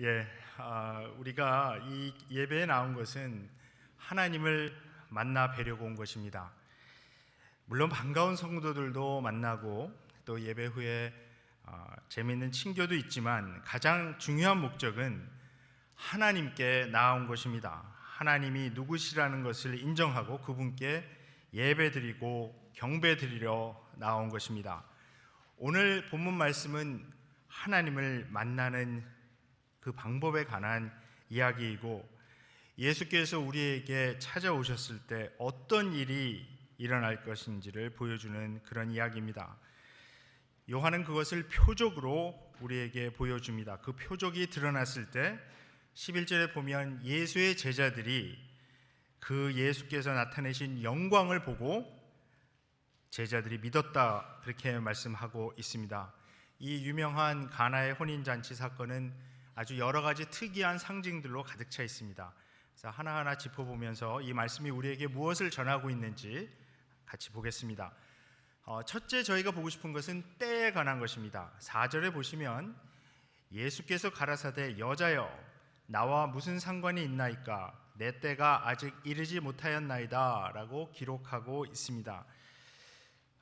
예, 아, 우리가 이 예배에 나온 것은 하나님을 만나 뵈려고 온 것입니다. 물론 반가운 성도들도 만나고 또 예배 후에 아, 재미있는 친교도 있지만 가장 중요한 목적은 하나님께 나온 것입니다. 하나님이 누구시라는 것을 인정하고 그분께 예배드리고 경배드리려 나온 것입니다. 오늘 본문 말씀은 하나님을 만나는 그 방법에 관한 이야기이고 예수께서 우리에게 찾아오셨을 때 어떤 일이 일어날 것인지를 보여주는 그런 이야기입니다. 요한은 그것을 표적으로 우리에게 보여줍니다. 그 표적이 드러났을 때 11절에 보면 예수의 제자들이 그 예수께서 나타내신 영광을 보고 제자들이 믿었다 그렇게 말씀하고 있습니다. 이 유명한 가나의 혼인 잔치 사건은 아주 여러 가지 특이한 상징들로 가득 차 있습니다. 그래서 하나하나 짚어보면서 이 말씀이 우리에게 무엇을 전하고 있는지 같이 보겠습니다. 어, 첫째 저희가 보고 싶은 것은 때에 관한 것입니다. 4절에 보시면 예수께서 가라사대 여자여 나와 무슨 상관이 있나이까 내 때가 아직 이르지 못하였나이다라고 기록하고 있습니다.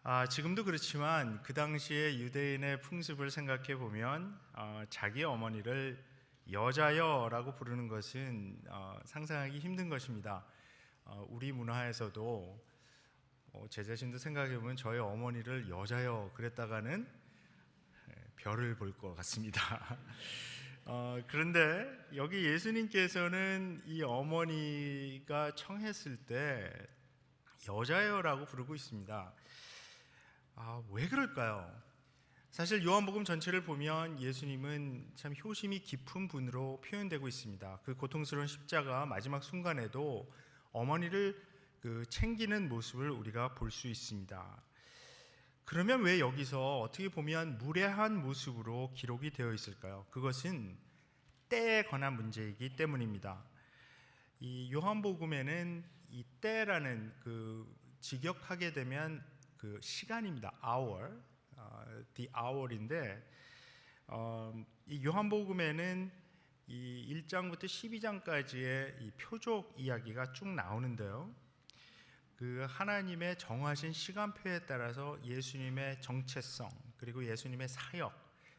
아, 지금도 그렇지만 그 당시에 유대인의 풍습을 생각해 보면 어, 자기 어머니를 여자여라고 부르는 것은 어, 상상하기 힘든 것입니다. 어, 우리 문화에서도 어, 제 자신도 생각해 보면 저희 어머니를 여자여 그랬다가는 예, 별을 볼 것 같습니다. 어, 그런데 여기 예수님께서는 이 어머니가 청했을 때 여자여라고 부르고 있습니다. 아, 왜 그럴까요? 사실 요한복음 전체를 보면 예수님은 참 효심이 깊은 분으로 표현되고 있습니다. 그 고통스러운 십자가 마지막 순간에도 어머니를 그 챙기는 모습을 우리가 볼 수 있습니다. 그러면 왜 여기서 어떻게 보면 무례한 모습으로 기록이 되어 있을까요? 그것은 때에 관한 문제이기 때문입니다. 이 요한복음에는 이 때라는 그 직역하게 되면 그 시간입니다. hour, 어, the hour인데 어, 이 요한복음에는 이 1장부터 12장까지의 이 표적 이야기가 쭉 나오는데요. 그 하나님의 정하신 시간표에 따라서 예수님의 정체성 그리고 예수님의 사역,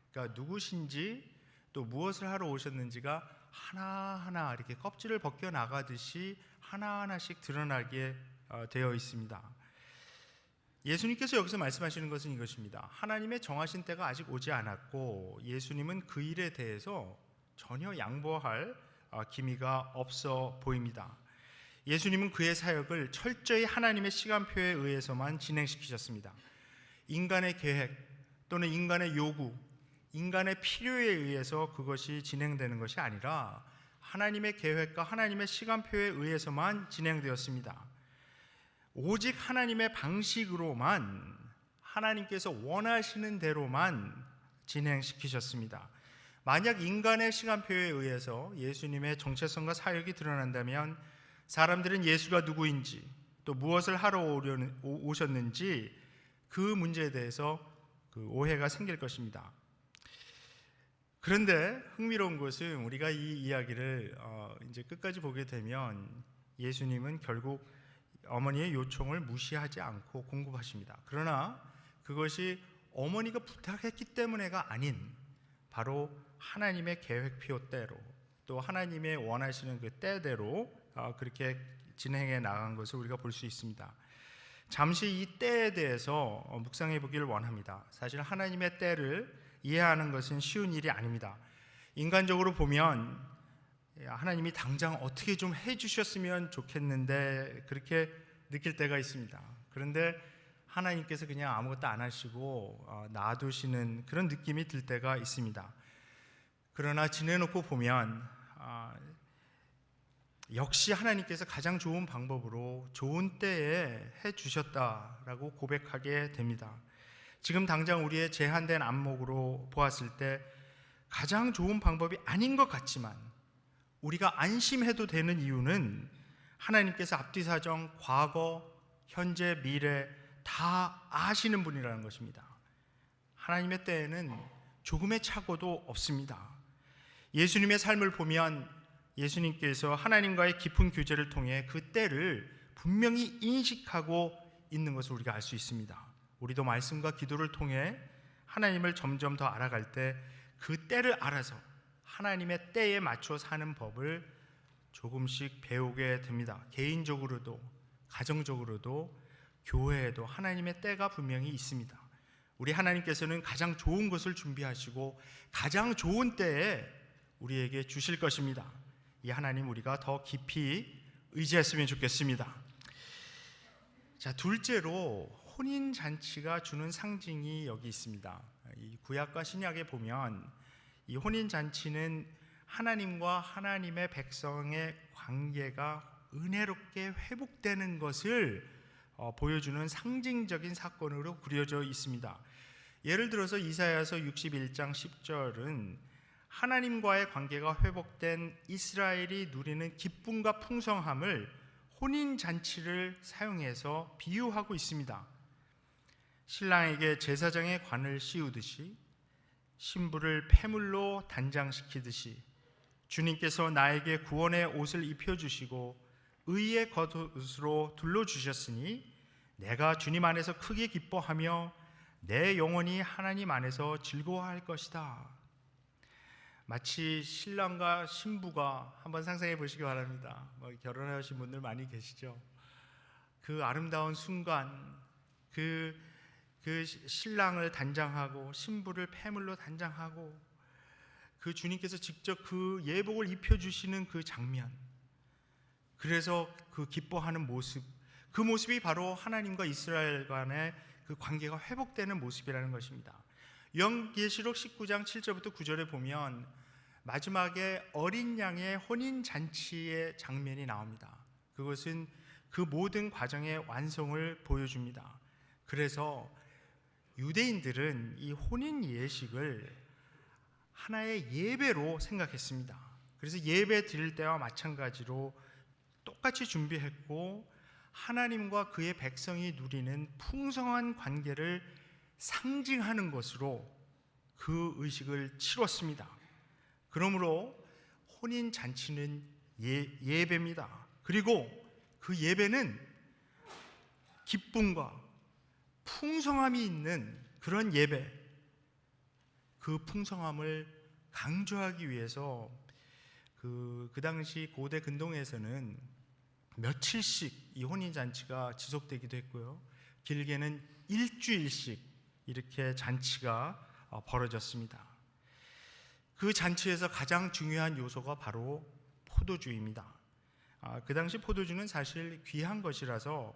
그러니까 누구신지 또 무엇을 하러 오셨는지가 하나하나 이렇게 껍질을 벗겨 나가듯이 하나하나씩 드러나게 어, 되어 있습니다. 예수님께서 여기서 말씀하시는 것은 이것입니다. 하나님의 정하신 때가 아직 오지 않았고 예수님은 그 일에 대해서 전혀 양보할 어, 기미가 없어 보입니다. 예수님은 그의 사역을 철저히 하나님의 시간표에 의해서만 진행시키셨습니다. 인간의 계획 또는 인간의 요구, 인간의 필요에 의해서 그것이 진행되는 것이 아니라 하나님의 계획과 하나님의 시간표에 의해서만 진행되었습니다. 오직 하나님의 방식으로만 하나님께서 원하시는 대로만 진행시키셨습니다. 만약 인간의 시간표에 의해서 예수님의 정체성과 사역이 드러난다면 사람들은 예수가 누구인지 또 무엇을 하러 오셨는지 그 문제에 대해서 그 오해가 생길 것입니다. 그런데 흥미로운 것은 우리가 이 이야기를 어 이제 끝까지 보게 되면 예수님은 결국 어머니의 요청을 무시하지 않고 공급하십니다. 그러나 그것이 어머니가 부탁했기 때문에가 아닌 바로 하나님의 계획표대로 또 하나님의 원하시는 그 때대로 어, 그렇게 진행해 나간 것을 우리가 볼 수 있습니다. 잠시 이 때에 대해서 어, 묵상해 보기를 원합니다. 사실 하나님의 때를 이해하는 것은 쉬운 일이 아닙니다. 인간적으로 보면 하나님이 당장 어떻게 좀 해주셨으면 좋겠는데 그렇게 느낄 때가 있습니다. 그런데 하나님께서 그냥 아무것도 안 하시고 어, 놔두시는 그런 느낌이 들 때가 있습니다. 그러나 지내놓고 보면 아, 역시 하나님께서 가장 좋은 방법으로 좋은 때에 해 주셨다라고 고백하게 됩니다. 지금 당장 우리의 제한된 안목으로 보았을 때 가장 좋은 방법이 아닌 것 같지만 우리가 안심해도 되는 이유는 하나님께서 앞뒤 사정, 과거, 현재, 미래 다 아시는 분이라는 것입니다. 하나님의 때에는 조금의 착오도 없습니다. 예수님의 삶을 보면 예수님께서 하나님과의 깊은 교제를 통해 그 때를 분명히 인식하고 있는 것을 우리가 알 수 있습니다. 우리도 말씀과 기도를 통해 하나님을 점점 더 알아갈 때 그 때를 알아서 하나님의 때에 맞춰 사는 법을 조금씩 배우게 됩니다. 개인적으로도 가정적으로도 교회에도 하나님의 때가 분명히 있습니다. 우리 하나님께서는 가장 좋은 것을 준비하시고 가장 좋은 때에 우리에게 주실 것입니다. 이 하나님 우리가 더 깊이 의지했으면 좋겠습니다. 자, 둘째로 혼인 잔치가 주는 상징이 여기 있습니다. 이 구약과 신약에 보면 이 혼인 잔치는 하나님과 하나님의 백성의 관계가 은혜롭게 회복되는 것을 어, 보여주는 상징적인 사건으로 그려져 있습니다. 예를 들어서 이사야서 61장 10절은 하나님과의 관계가 회복된 이스라엘이 누리는 기쁨과 풍성함을 혼인 잔치를 사용해서 비유하고 있습니다. 신랑에게 제사장의 관을 씌우듯이 신부를 폐물로 단장시키듯이 주님께서 나에게 구원의 옷을 입혀 주시고 의의 겉옷으로 둘러 주셨으니 내가 주님 안에서 크게 기뻐하며 내 영혼이 하나님 안에서 즐거워할 것이다. 마치 신랑과 신부가 한번 상상해 보시기 바랍니다. 뭐 결혼하신 분들 많이 계시죠. 그 아름다운 순간, 그, 그 신랑을 단장하고 신부를 폐물로 단장하고 그 주님께서 직접 그 예복을 입혀 주시는 그 장면. 그래서 그 기뻐하는 모습, 그 모습이 바로 하나님과 이스라엘 간의 그 관계가 회복되는 모습이라는 것입니다. 영계시록 19장 7절부터 9절에 보면 마지막에 어린 양의 혼인 잔치의 장면이 나옵니다. 그것은 그 모든 과정의 완성을 보여줍니다. 그래서 유대인들은 이 혼인 예식을 하나의 예배로 생각했습니다. 그래서 예배 드릴 때와 마찬가지로 똑같이 준비했고 하나님과 그의 백성이 누리는 풍성한 관계를 상징하는 것으로 그 의식을 치렀습니다. 그러므로 혼인 잔치는 예, 예배입니다. 그리고 그 예배는 기쁨과 풍성함이 있는 그런 예배, 그 풍성함을 강조하기 위해서 그, 그 당시 고대 근동에서는 며칠씩 이 혼인 잔치가 지속되기도 했고요. 길게는 일주일씩 이렇게 잔치가 어, 벌어졌습니다. 그 잔치에서 가장 중요한 요소가 바로 포도주입니다. 아, 그 당시 포도주는 사실 귀한 것이라서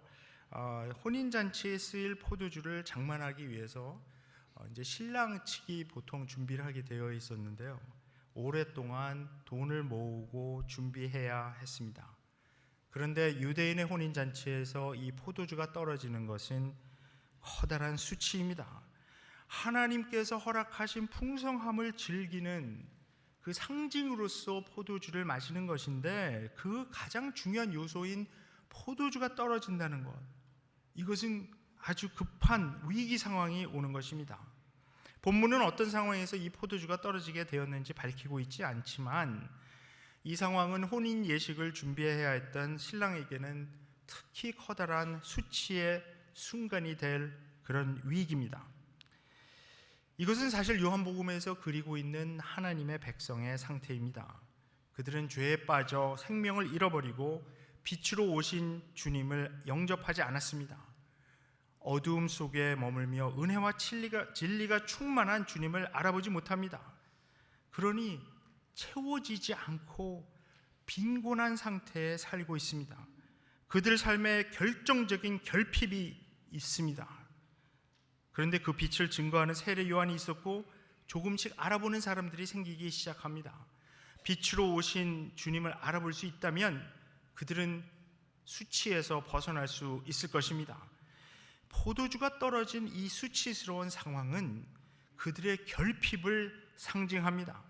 아, 혼인 잔치에 쓰일 포도주를 장만하기 위해서 어, 이제 신랑 측이 보통 준비를 하게 되어 있었는데요. 오랫동안 돈을 모으고 준비해야 했습니다. 그런데 유대인의 혼인 잔치에서 이 포도주가 떨어지는 것은 커다란 수치입니다. 하나님께서 허락하신 풍성함을 즐기는 그 상징으로서 포도주를 마시는 것인데 그 가장 중요한 요소인 포도주가 떨어진다는 것. 이것은 아주 급한 위기 상황이 오는 것입니다. 본문은 어떤 상황에서 이 포도주가 떨어지게 되었는지 밝히고 있지 않지만 이 상황은 혼인 예식을 준비해야 했던 신랑에게는 특히 커다란 수치의 순간이 될 그런 위기입니다. 이것은 사실 요한복음에서 그리고 있는 하나님의 백성의 상태입니다. 그들은 죄에 빠져 생명을 잃어버리고 빛으로 오신 주님을 영접하지 않았습니다. 어두움 속에 머물며 은혜와 진리가, 진리가 충만한 주님을 알아보지 못합니다. 그러니 채워지지 않고 빈곤한 상태에 살고 있습니다. 그들 삶에 결정적인 결핍이 있습니다. 그런데 그 빛을 증거하는 세례 요한이 있었고 조금씩 알아보는 사람들이 생기기 시작합니다. 빛으로 오신 주님을 알아볼 수 있다면 그들은 수치에서 벗어날 수 있을 것입니다. 포도주가 떨어진 이 수치스러운 상황은 그들의 결핍을 상징합니다.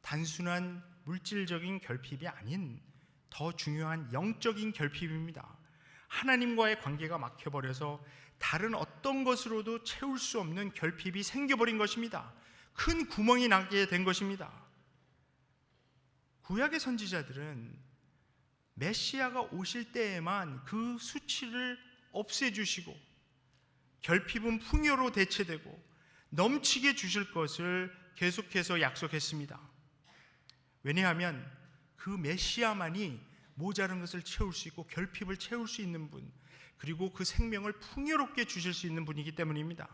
단순한 물질적인 결핍이 아닌 더 중요한 영적인 결핍입니다. 하나님과의 관계가 막혀버려서 다른 어떤 것으로도 채울 수 없는 결핍이 생겨버린 것입니다. 큰 구멍이 나게 된 것입니다. 구약의 선지자들은 메시아가 오실 때에만 그 수치를 없애주시고 결핍은 풍요로 대체되고 넘치게 주실 것을 계속해서 약속했습니다. 왜냐하면 그 메시아만이 모자른 것을 채울 수 있고 결핍을 채울 수 있는 분, 그리고 그 생명을 풍요롭게 주실 수 있는 분이기 때문입니다.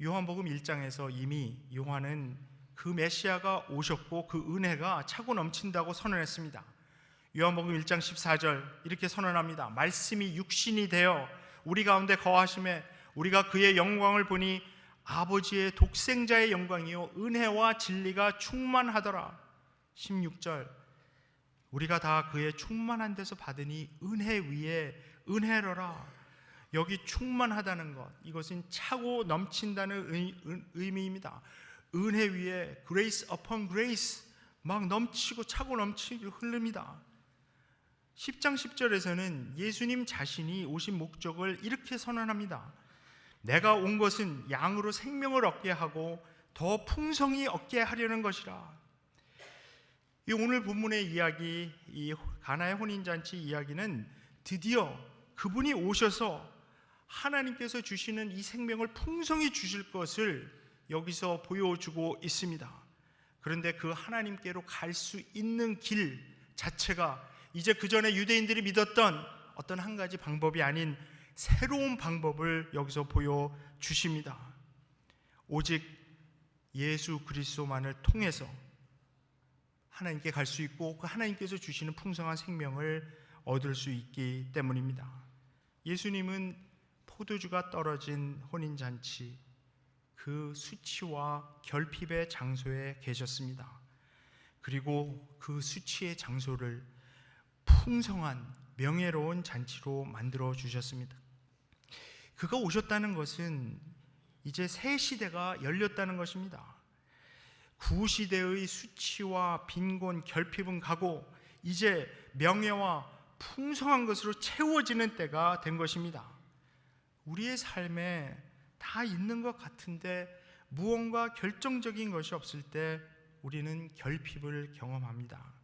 요한복음 1장에서 이미 요한은 그 메시아가 오셨고 그 은혜가 차고 넘친다고 선언했습니다. 요한복음 1장 14절 이렇게 선언합니다. 말씀이 육신이 되어 우리 가운데 거하심에 우리가 그의 영광을 보니 아버지의 독생자의 영광이요 은혜와 진리가 충만하더라. 16절 우리가 다 그의 충만한 데서 받으니 은혜 위에 은혜로라. 여기 충만하다는 것 이것은 차고 넘친다는 의미입니다. 은혜 위에 grace upon grace 막 넘치고 차고 넘치고 흐릅니다. 10장 10절에서는 예수님 자신이 오신 목적을 이렇게 선언합니다. 내가 온 것은 양으로 생명을 얻게 하고 더 풍성히 얻게 하려는 것이라. 이 오늘 본문의 이야기, 이 가나의 혼인 잔치 이야기는 드디어 그분이 오셔서 하나님께서 주시는 이 생명을 풍성히 주실 것을 여기서 보여주고 있습니다. 그런데 그 하나님께로 갈 수 있는 길 자체가 이제 그 전에 유대인들이 믿었던 어떤 한 가지 방법이 아닌 새로운 방법을 여기서 보여 주십니다. 오직 예수 그리스도만을 통해서 하나님께 갈 수 있고 그 하나님께서 주시는 풍성한 생명을 얻을 수 있기 때문입니다. 예수님은 포도주가 떨어진 혼인 잔치 그 수치와 결핍의 장소에 계셨습니다. 그리고 그 수치의 장소를 풍성한 명예로운 잔치로 만들어 주셨습니다. 그가 오셨다는 것은 이제 새 시대가 열렸다는 것입니다. 구시대의 수치와 빈곤, 결핍은 가고 이제 명예와 풍성한 것으로 채워지는 때가 된 것입니다. 우리의 삶에 다 있는 것 같은데 무언가 결정적인 것이 없을 때 우리는 결핍을 경험합니다.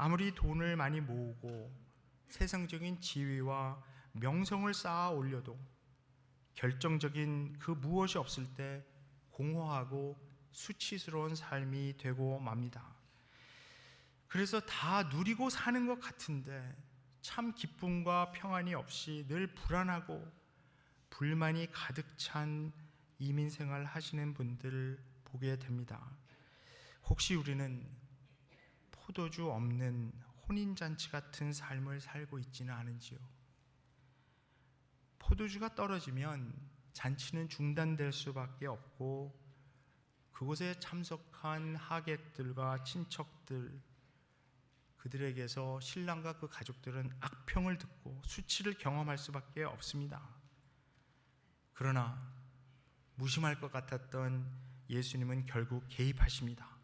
아무리 돈을 많이 모으고 세상적인 지위와 명성을 쌓아 올려도 결정적인 그 무엇이 없을 때 공허하고 수치스러운 삶이 되고 맙니다. 그래서 다 누리고 사는 것 같은데 참 기쁨과 평안이 없이 늘 불안하고 불만이 가득 찬 이민 생활 하시는 분들을 보게 됩니다. 혹시 우리는 포도주 없는 혼인 잔치 같은 삶을 살고 있지는 않은지요? 포도주가 떨어지면 잔치는 중단될 수밖에 없고 그곳에 참석한 하객들과 친척들 그들에게서 신랑과 그 가족들은 악평을 듣고 수치를 경험할 수밖에 없습니다. 그러나 무심할 것 같았던 예수님은 결국 개입하십니다.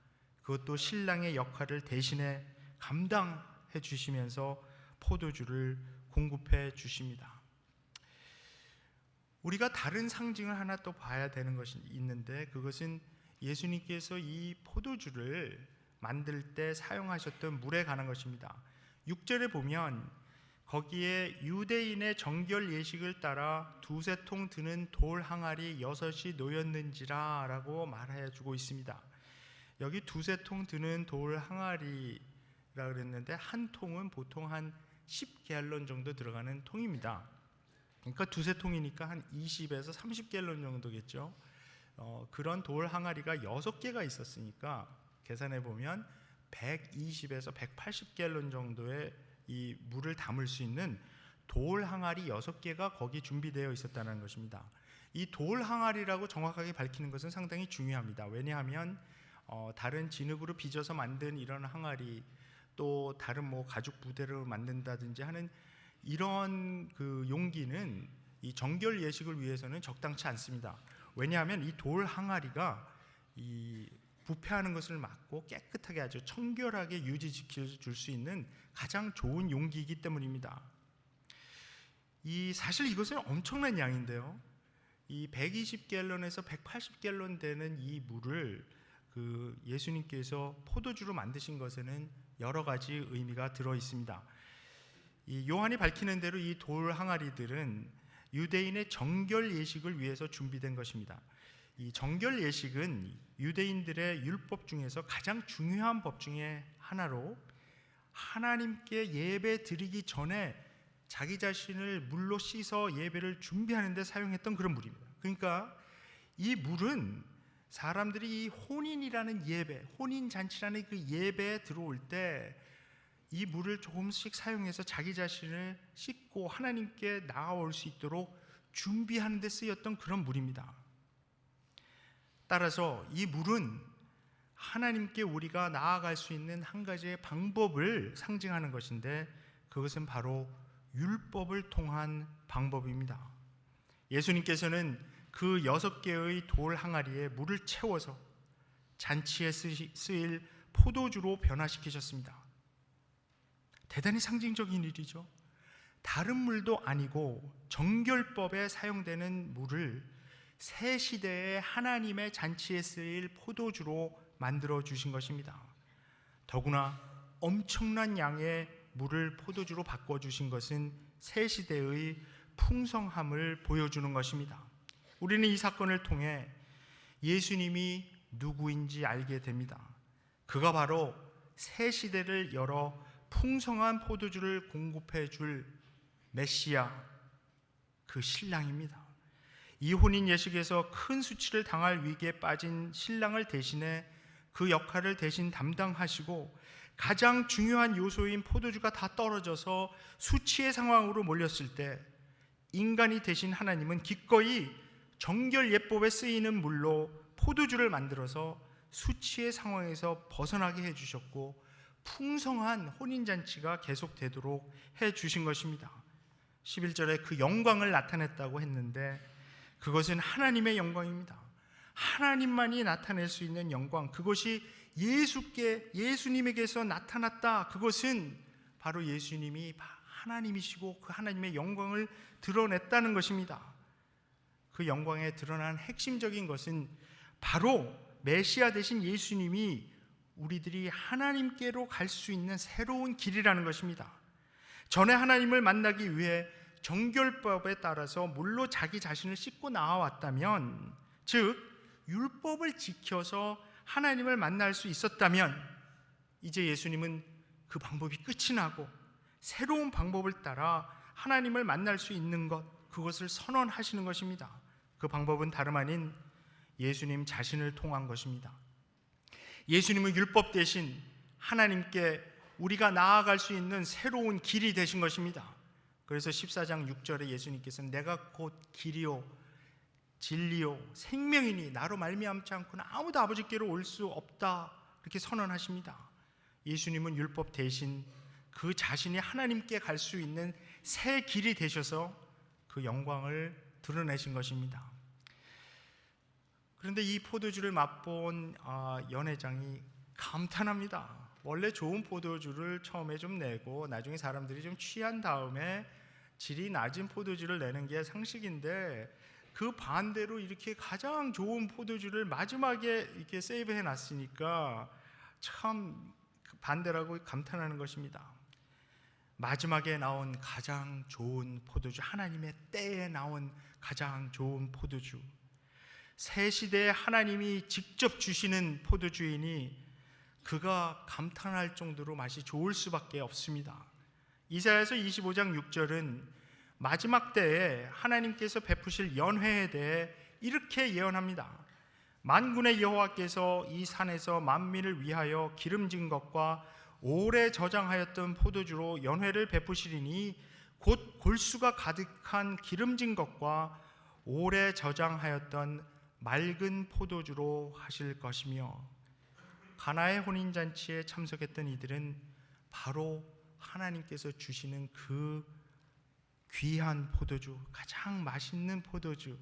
그것도 신랑의 역할을 대신에 감당해 주시면서 포도주를 공급해 주십니다. 우리가 다른 상징을 하나 또 봐야 되는 것이 있는데 그것은 예수님께서 이 포도주를 만들 때 사용하셨던 물에 관한 것입니다. 6절에 보면 거기에 유대인의 정결 예식을 따라 두세 통 드는 돌 항아리 여섯이 놓였는지라라고 말해 주고 있습니다. 여기 두세 통 드는 돌 항아리라 그랬는데 한 통은 보통 한 10갤런 정도 들어가는 통입니다. 그러니까 두세 통이니까 한 20에서 30갤런 정도겠죠. 어, 그런 돌 항아리가 여섯 개가 있었으니까 계산해 보면 120에서 180갤런 정도의 이 물을 담을 수 있는 돌 항아리 여섯 개가 거기 준비되어 있었다는 것입니다. 이 돌 항아리라고 정확하게 밝히는 것은 상당히 중요합니다. 왜냐하면 어, 다른 진흙으로 빚어서 만든 이런 항아리 또 다른 뭐 가죽 부대를 만든다든지 하는 이런 그 용기는 이 정결 예식을 위해서는 적당치 않습니다. 왜냐하면 이 돌 항아리가 이 부패하는 것을 막고 깨끗하게 아주 청결하게 유지시켜 줄 수 있는 가장 좋은 용기이기 때문입니다. 이 사실 이것은 엄청난 양인데요. 이 120갤런에서 180갤런 되는 이 물을 그 예수님께서 포도주로 만드신 것에는 여러 가지 의미가 들어 있습니다. 이 요한이 밝히는 대로 이 돌 항아리들은 유대인의 정결 예식을 위해서 준비된 것입니다. 이 정결 예식은 유대인들의 율법 중에서 가장 중요한 법 중에 하나로 하나님께 예배 드리기 전에 자기 자신을 물로 씻어 예배를 준비하는 데 사용했던 그런 물입니다. 그러니까 이 물은 사람들이 이 혼인이라는 예배, 혼인 잔치라는 그 예배에 들어올 때 이 물을 조금씩 사용해서 자기 자신을 씻고 하나님께 나아올 수 있도록 준비하는 데 쓰였던 그런 물입니다. 따라서 이 물은 하나님께 우리가 나아갈 수 있는 한 가지의 방법을 상징하는 것인데 그것은 바로 율법을 통한 방법입니다. 예수님께서는 그 여섯 개의 돌 항아리에 물을 채워서 잔치에 쓰일 포도주로 변화시키셨습니다. 대단히 상징적인 일이죠. 다른 물도 아니고 정결법에 사용되는 물을 새 시대의 하나님의 잔치에 쓰일 포도주로 만들어 주신 것입니다. 더구나 엄청난 양의 물을 포도주로 바꿔 주신 것은 새 시대의 풍성함을 보여주는 것입니다. 우리는 이 사건을 통해 예수님이 누구인지 알게 됩니다. 그가 바로 새 시대를 열어 풍성한 포도주를 공급해 줄 메시아 그 신랑입니다. 이 혼인 예식에서 큰 수치를 당할 위기에 빠진 신랑을 대신해 그 역할을 대신 담당하시고 가장 중요한 요소인 포도주가 다 떨어져서 수치의 상황으로 몰렸을 때 인간이 되신 하나님은 기꺼이 정결 예법에 쓰이는 물로 포도주를 만들어서 수치의 상황에서 벗어나게 해 주셨고 풍성한 혼인 잔치가 계속되도록 해 주신 것입니다. 11절에 그 영광을 나타냈다고 했는데 그것은 하나님의 영광입니다. 하나님만이 나타낼 수 있는 영광, 그것이 예수께 예수님에게서 나타났다. 그것은 바로 예수님이 하나님이시고 그 하나님의 영광을 드러냈다는 것입니다. 그 영광에 드러난 핵심적인 것은 바로 메시아 되신 예수님이 우리들이 하나님께로 갈 수 있는 새로운 길이라는 것입니다. 전에 하나님을 만나기 위해 정결법에 따라서 물로 자기 자신을 씻고 나와왔다면, 즉 율법을 지켜서 하나님을 만날 수 있었다면, 이제 예수님은 그 방법이 끝이 나고 새로운 방법을 따라 하나님을 만날 수 있는 것, 그것을 선언하시는 것입니다. 그 방법은 다름 아닌 예수님 자신을 통한 것입니다. 예수님은 율법 대신 하나님께 우리가 나아갈 수 있는 새로운 길이 되신 것입니다. 그래서 14장 6절에 예수님께서는 내가 곧 길이요 진리요 생명이니 나로 말미암지 않고는 아무도 아버지께로 올 수 없다 이렇게 선언하십니다. 예수님은 율법 대신 그 자신이 하나님께 갈 수 있는 새 길이 되셔서 그 영광을 드러내신 것입니다. 그런데 이 포도주를 맛본 아, 연회장이 감탄합니다. 원래 좋은 포도주를 처음에 좀 내고 나중에 사람들이 좀 취한 다음에 질이 낮은 포도주를 내는 게 상식인데 그 반대로 이렇게 가장 좋은 포도주를 마지막에 이렇게 세이브해 놨으니까 참 반대라고 감탄하는 것입니다. 마지막에 나온 가장 좋은 포도주, 하나님의 때에 나온 가장 좋은 포도주. 새 시대에 하나님이 직접 주시는 포도주이니 그가 감탄할 정도로 맛이 좋을 수밖에 없습니다. 이사야서 25장 6절은 마지막 때에 하나님께서 베푸실 연회에 대해 이렇게 예언합니다. 만군의 여호와께서 이 산에서 만민을 위하여 기름진 것과 오래 저장하였던 포도주로 연회를 베푸시리니 곧 골수가 가득한 기름진 것과 오래 저장하였던 맑은 포도주로 하실 것이며 가나의 혼인 잔치에 참석했던 이들은 바로 하나님께서 주시는 그 귀한 포도주, 가장 맛있는 포도주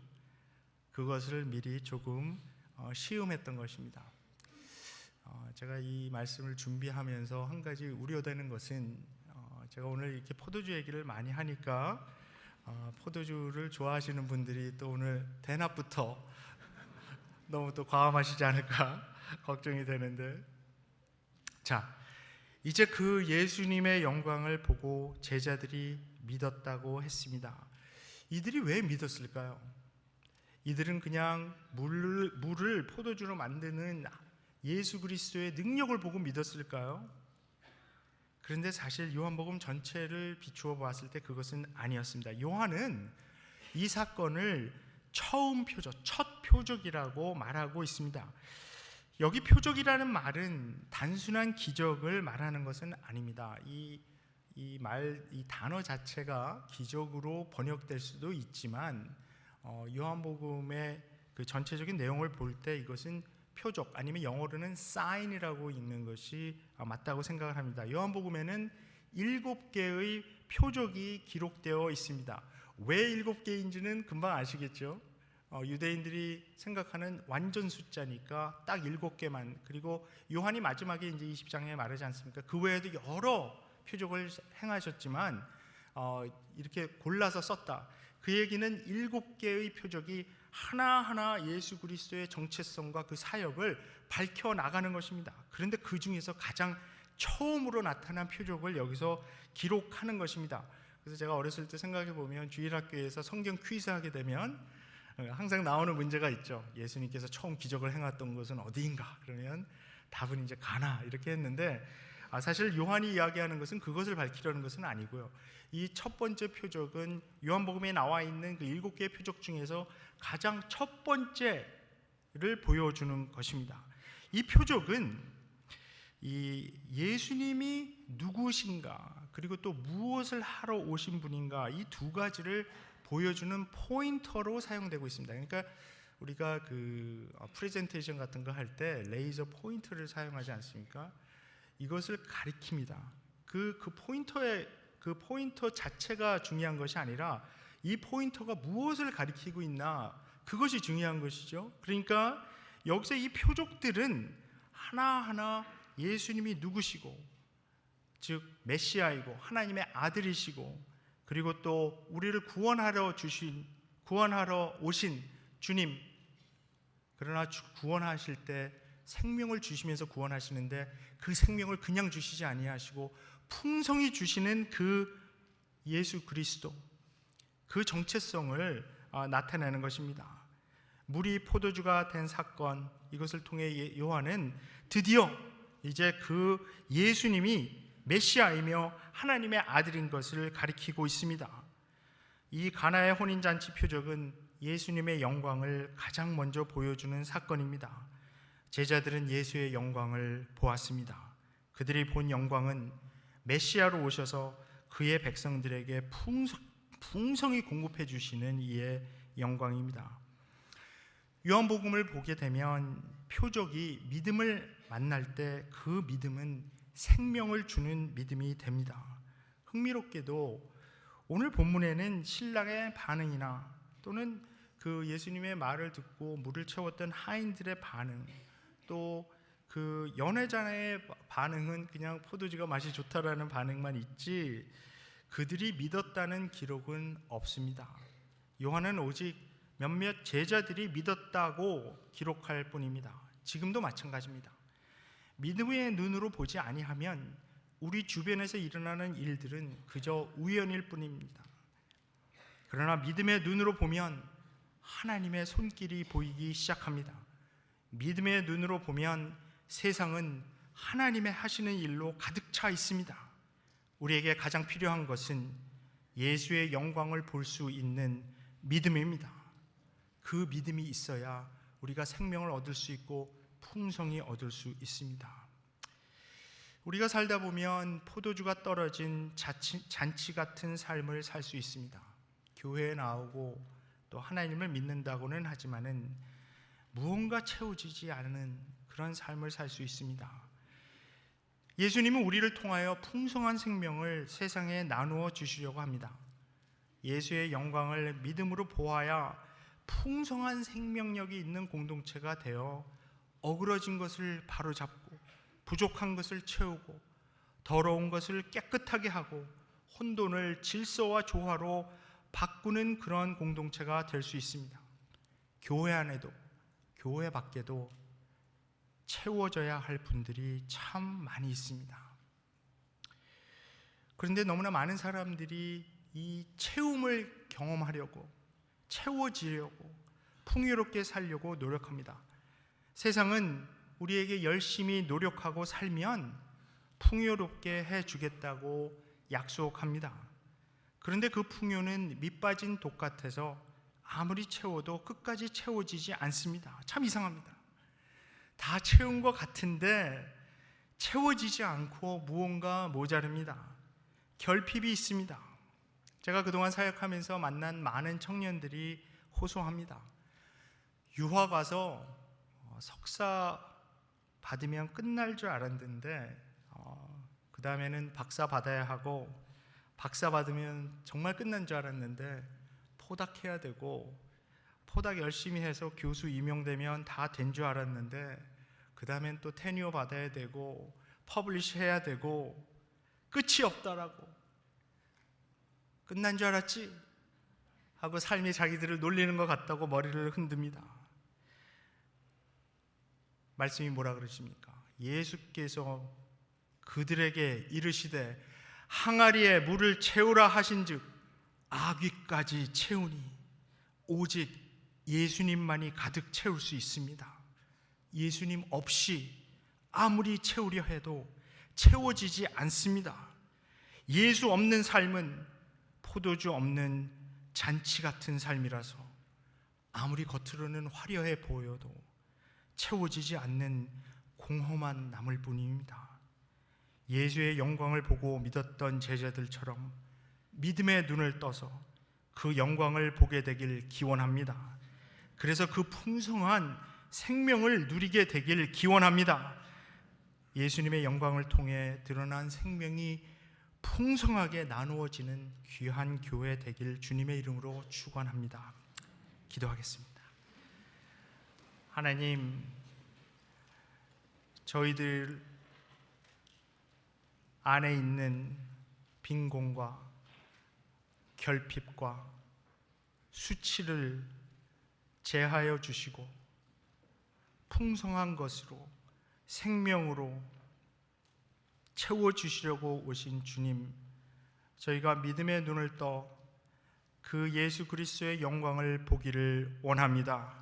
그것을 미리 조금 어, 시음했던 것입니다. 어, 제가 이 말씀을 준비하면서 한 가지 우려되는 것은 어, 제가 오늘 이렇게 포도주 얘기를 많이 하니까 어, 포도주를 좋아하시는 분들이 또 오늘 대낮부터 너무 또 과음하시지 않을까 걱정이 되는데. 자, 이제 그 예수님의 영광을 보고 제자들이 믿었다고 했습니다. 이들이 왜 믿었을까요? 이들은 그냥 물을, 물을 포도주로 만드는 예수 그리스도의 능력을 보고 믿었을까요? 그런데 사실 요한복음 전체를 비추어 봤을 때 그것은 아니었습니다. 요한은 이 사건을 처음 표적, 첫 표적이라고 말하고 있습니다. 여기 표적이라는 말은 단순한 기적을 말하는 것은 아닙니다. 이 이 말, 이 단어 자체가 기적으로 번역될 수도 있지만 어, 요한복음의 그 전체적인 내용을 볼 때 이것은 표적 아니면 영어로는 sign이라고 읽는 것이 아, 맞다고 생각을 합니다. 요한복음에는 일곱 개의 표적이 기록되어 있습니다. 왜 일곱 개인지는 금방 아시겠죠? 어, 유대인들이 생각하는 완전 숫자니까 딱 일곱 개만 그리고 요한이 마지막에 이제 20장에 말하지 않습니까? 그 외에도 여러 표적을 행하셨지만 어, 이렇게 골라서 썼다. 그 얘기는 일곱 개의 표적이 하나하나 예수 그리스도의 정체성과 그 사역을 밝혀 나가는 것입니다. 그런데 그 중에서 가장 처음으로 나타난 표적을 여기서 기록하는 것입니다. 그래서 제가 어렸을 때 생각해 보면 주일학교에서 성경 퀴즈 하게 되면 어, 항상 나오는 문제가 있죠. 예수님께서 처음 기적을 행했던 것은 어디인가? 그러면 답은 이제 가나 이렇게 했는데 아, 사실 요한이 이야기하는 것은 그것을 밝히려는 것은 아니고요. 이 첫 번째 표적은 요한복음에 나와 있는 그 일곱 개의 표적 중에서 가장 첫 번째를 보여주는 것입니다. 이 표적은 이 예수님이 누구신가 그리고 또 무엇을 하러 오신 분인가 이 두 가지를 보여주는 포인터로 사용되고 있습니다. 그러니까 우리가 그 어, 프레젠테이션 같은 거 할 때 레이저 포인터를 사용하지 않습니까? 이것을 가리킵니다. 그, 그 포인터의 그 포인터 자체가 중요한 것이 아니라 이 포인터가 무엇을 가리키고 있나 그것이 중요한 것이죠. 그러니까 여기서 이 표적들은 하나하나 예수님이 누구시고 즉 메시아이고 하나님의 아들이시고 그리고 또 우리를 구원하러 주신 구원하러 오신 주님 그러나 구원하실 때 생명을 주시면서 구원하시는데 그 생명을 그냥 주시지 아니하시고 풍성히 주시는 그 예수 그리스도 그 정체성을 아, 나타내는 것입니다. 물이 포도주가 된 사건 이것을 통해 예, 요한은 드디어 이제 그 예수님이 메시아이며 하나님의 아들인 것을 가리키고 있습니다. 이 가나의 혼인 잔치 표적은 예수님의 영광을 가장 먼저 보여주는 사건입니다. 제자들은 예수의 영광을 보았습니다. 그들이 본 영광은 메시아로 오셔서 그의 백성들에게 풍성, 풍성히 공급해 주시는 이의 영광입니다. 요한복음을 보게 되면 표적이 믿음을 만날 때 그 믿음은 생명을 주는 믿음이 됩니다. 흥미롭게도 오늘 본문에는 신랑의 반응이나 또는 그 예수님의 말을 듣고 물을 채웠던 하인들의 반응 또 그 연회자의 반응은 그냥 포도주가 맛이 좋다라는 반응만 있지 그들이 믿었다는 기록은 없습니다. 요한은 오직 몇몇 제자들이 믿었다고 기록할 뿐입니다. 지금도 마찬가지입니다. 믿음의 눈으로 보지 아니하면 우리 주변에서 일어나는 일들은 그저 우연일 뿐입니다. 그러나 믿음의 눈으로 보면 하나님의 손길이 보이기 시작합니다. 믿음의 눈으로 보면 세상은 하나님의 하시는 일로 가득 차 있습니다. 우리에게 가장 필요한 것은 예수의 영광을 볼 수 있는 믿음입니다. 그 믿음이 있어야 우리가 생명을 얻을 수 있고 풍성히 얻을 수 있습니다. 우리가 살다 보면 포도주가 떨어진 자치, 잔치 같은 삶을 살 수 있습니다. 교회에 나오고 또 하나님을 믿는다고는 하지만은 무언가 채워지지 않는 그런 삶을 살 수 있습니다. 예수님은 우리를 통하여 풍성한 생명을 세상에 나누어 주시려고 합니다. 예수의 영광을 믿음으로 보아야 풍성한 생명력이 있는 공동체가 되어 어그러진 것을 바로잡고 부족한 것을 채우고 더러운 것을 깨끗하게 하고 혼돈을 질서와 조화로 바꾸는 그런 공동체가 될 수 있습니다. 교회 안에도 교회 밖에도 채워져야 할 분들이 참 많이 있습니다. 그런데 너무나 많은 사람들이 이 채움을 경험하려고 채워지려고 풍요롭게 살려고 노력합니다. 세상은 우리에게 열심히 노력하고 살면 풍요롭게 해 주겠다고 약속합니다. 그런데 그 풍요는 밑빠진 독 같아서 아무리 채워도 끝까지 채워지지 않습니다. 참 이상합니다. 다 채운 것 같은데 채워지지 않고 무언가 모자릅니다. 결핍이 있습니다. 제가 그동안 사역하면서 만난 많은 청년들이 호소합니다. 유학 와서 어, 석사 받으면 끝날 줄 알았는데 어, 그 다음에는 박사 받아야 하고 박사 받으면 정말 끝난 줄 알았는데 포닥해야 되고 포닥 열심히 해서 교수 임용되면 다 된 줄 알았는데 그 다음엔 또 테니어 받아야 되고 퍼블리시 해야 되고 끝이 없다라고 끝난 줄 알았지 하고 삶이 자기들을 놀리는 것 같다고 머리를 흔듭니다. 말씀이 뭐라 그러십니까? 예수께서 그들에게 이르시되 항아리에 물을 채우라 하신즉 아귀까지 채우니 오직 예수님만이 가득 채울 수 있습니다. 예수님 없이 아무리 채우려 해도 채워지지 않습니다. 예수 없는 삶은 포도주 없는 잔치 같은 삶이라서 아무리 겉으로는 화려해 보여도 채워지지 않는 공허만 남을 뿐입니다. 예수의 영광을 보고 믿었던 제자들처럼 믿음의 눈을 떠서 그 영광을 보게 되길 기원합니다. 그래서 그 풍성한 생명을 누리게 되길 기원합니다. 예수님의 영광을 통해 드러난 생명이 풍성하게 나누어지는 귀한 교회 되길 주님의 이름으로 축원합니다. 기도하겠습니다. 하나님 저희들 안에 있는 빈곤과 결핍과 수치를 제하여 주시고 풍성한 것으로 생명으로 채워 주시려고 오신 주님 저희가 믿음의 눈을 떠 그 예수 그리스도의 영광을 보기를 원합니다.